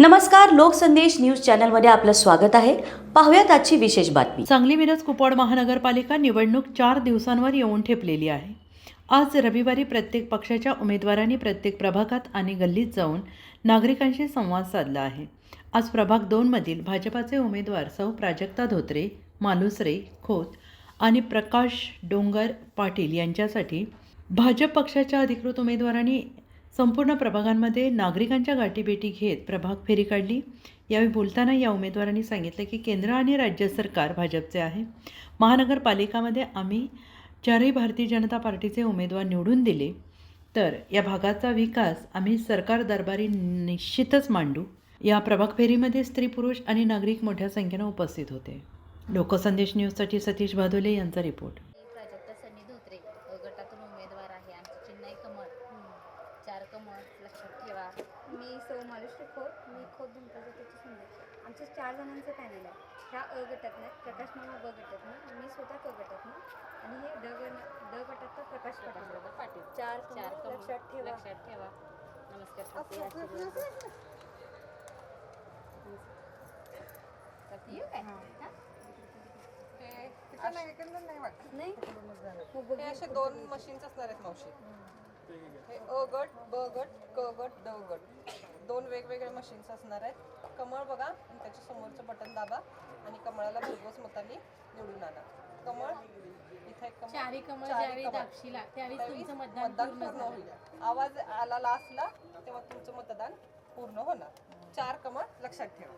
नमस्कार लोकसंदेश न्यूज चॅनलमध्ये आपलं स्वागत आहे. पाहूयात आजची विशेष बातमी. सांगली मिरज कुपवाड महानगरपालिका निवडणूक चार दिवसांवर येऊन ठेपलेली आहे. आज रविवारी प्रत्येक पक्षाच्या उमेदवारांनी प्रत्येक प्रभागात आणि गल्लीत जाऊन नागरिकांशी संवाद साधला आहे. आज प्रभाग दोनमधील भाजपाचे उमेदवार सौ प्राजक्ता धोत्रे मालुसरे खोत आणि प्रकाश डोंगर पाटील यांच्यासाठी भाजप पक्षाच्या अधिकृत उमेदवारांनी संपूर्ण प्रभागांमध्ये नागरिकांच्या गाठीभेटी घेत प्रभाग फेरी काढली. यावेळी बोलताना या उमेदवारांनी सांगितलं की केंद्र आणि राज्य सरकार भाजपचे आहे. महानगरपालिकामध्ये आम्ही चारही भारतीय जनता पार्टीचे उमेदवार निवडून दिले. तर या भागाचा विकास आम्ही सरकार दरबारी निश्चितच मांडू. या प्रभाग फेरीमध्ये स्त्री पुरुष आणि नागरिक मोठ्या संख्येनं उपस्थित होते. लोकसंदेश न्यूजसाठी सतीश भादोले यांचा रिपोर्ट मी प्राजक्ता सनी धोत्रे अ, गटातून उमेदवार आहे आमची चिन्ह आहे कमळ चार कमळ लक्षात ठेवा. मी सौ मालुश्री खोत मी खोत धुमकाच्या संदेश आमचं चार जणांचं पॅनल आहे. ह्या अ गटातनं प्रकाश मामा ब गटातनं मी स्वतः क गटातनं आणि हे ड गण ड गटातलं प्रकाश पाटील पाटील. चार चार लक्षात ठेवा. लक्षात ठेवा. नमस्कार येऊ काय? नाही मग हे असे दोन मशीन्स असणार आहेत मावशी. हे अ गट ब गट क गट ड गट. दोन वेगवेगळे मशीन्स असणार आहेत. कमळ बघा आणि त्याच्या समोरचं बटन दाबा आणि कमळाला भरघोस मतांनी निवडून आणा. कमळ इथे एक कमळ. चारी कमळ चारी ज्यावेळी कमळ. दाबशिला त्यावेळी त्यावेळी तुमचं मतदान पूर्ण पूर्ण झालं. होईल. आवाज आला लास्टला तेव्हा तुमचं मतदान पूर्ण होणार. चार कमळ लक्षात ठेवा.